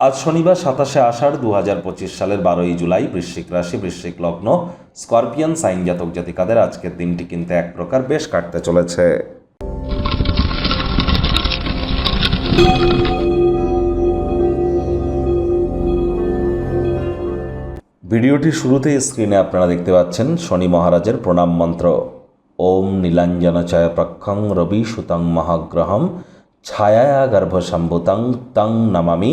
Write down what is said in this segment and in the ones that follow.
আজ শনিবার সাতাশে আষাঢ় দু হাজার পঁচিশ সালের বারোই জুলাই, বৃশ্চিক রাশি, বৃশ্চিক লগ্ন, স্করপিয়ান, সাইন জাতক জাতিকাদের আজকের দিনটি কিন্তু এক প্রকার বেশ কাটতে চলেছে। ভিডিওটি শুরুতেই স্ক্রিনে আপনারা দেখতে পাচ্ছেন শনি মহারাজের প্রণাম মন্ত্র। ওম নীলাঞ্জন চয় প্রক্ষং রবি সুতং মহাগ্রহম ছায়া গর্ভসম্ভুতং তং নমামি।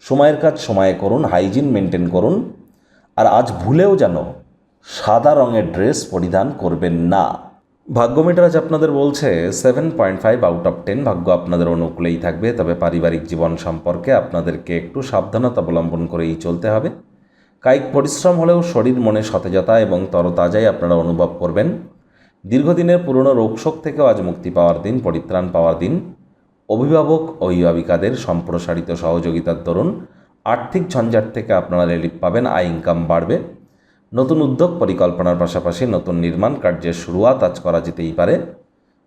সময়ের কাজ সময়ে করুন হাইজিন মেনটেন করুন। আর আজ ভুলেও যেন সাদা রঙের ড্রেস পরিধান করবেন না। ভাগ্যমিটার আজ আপনাদের বলছে seven point five out of ten ভাগ্য আপনাদের অনুকূলেই থাকবে, তবে পারিবারিক জীবন সম্পর্কে আপনাদেরকে একটু সাবধানতা অবলম্বন করেই চলতে হবে। কায়িক পরিশ্রম হলেও শরীর, মনে সতেজতা এবং তরতাজাই আপনারা অনুভব করবেন। দীর্ঘদিনের পুরনো রোগশোক থেকেও আজ মুক্তি পাওয়ার দিন, পরিত্রাণ পাওয়ার দিন। অভিভাবক অভিভাবিকাদের সম্প্রসারিত সহযোগিতার দরুন আর্থিক ঝঞ্ঝাট থেকে আপনারা রিলিফ পাবেন, আয় ইনকাম বাড়বে। নতুন উদ্যোগ পরিকল্পনার পাশাপাশি নতুন নির্মাণ কার্যের শুরুয়াত আজ করা যেতেই পারে।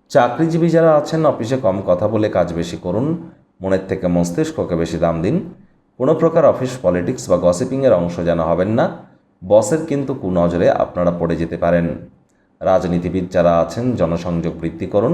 চাকরিজীবী যারা আছেন অফিসে কম কথা বলে কাজ বেশি করুন, মনের থেকে মস্তিষ্ককে বেশি দাম দিন। কোনো প্রকার অফিস পলিটিক্স বা গসিপিংয়ের অংশ যেন হবেন না। বসের কিন্তু কুনজরে আপনারা পড়ে যেতে পারেন। রাজনীতিবিদ যারা আছেন, জনসংযোগ বৃদ্ধি করুন।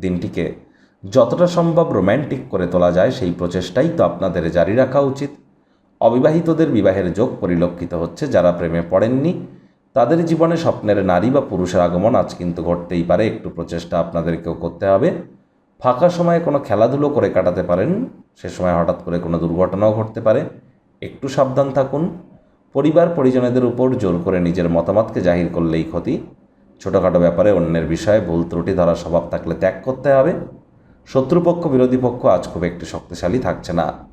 দিনটিকে যতটা সম্ভব রোম্যান্টিক করে তোলা যায়, সেই প্রচেষ্টাই তো আপনাদের জারি রাখা উচিত। অবিবাহিতদের বিবাহের যোগ পরিলক্ষিত হচ্ছে, যারা প্রেমে পড়েননি, তাদের জীবনে স্বপ্নের নারী বা পুরুষের আগমন আজ কিন্তু ঘটতেই পারে, একটু প্রচেষ্টা আপনাদেরকেও করতে হবে। ফাঁকা সময়ে কোনো খেলাধুলো করে কাটাতে পারেন, সে সময় হঠাৎ করে কোনো দুর্ঘটনাও ঘটতে পারে। একটু সাবধান থাকুন। পরিবার পরিজনেদের উপর জোর করে নিজের মতামতকে জাহির করলেই ক্ষতি। ছোটোখাটো ব্যাপারে অন্যের বিষয়ে ভুল ত্রুটি ধরার স্বভাব থাকলে ত্যাগ করতে হবে। শত্রুপক্ষ, বিরোধী পক্ষ আজ খুব একটি শক্তিশালী থাকছে না।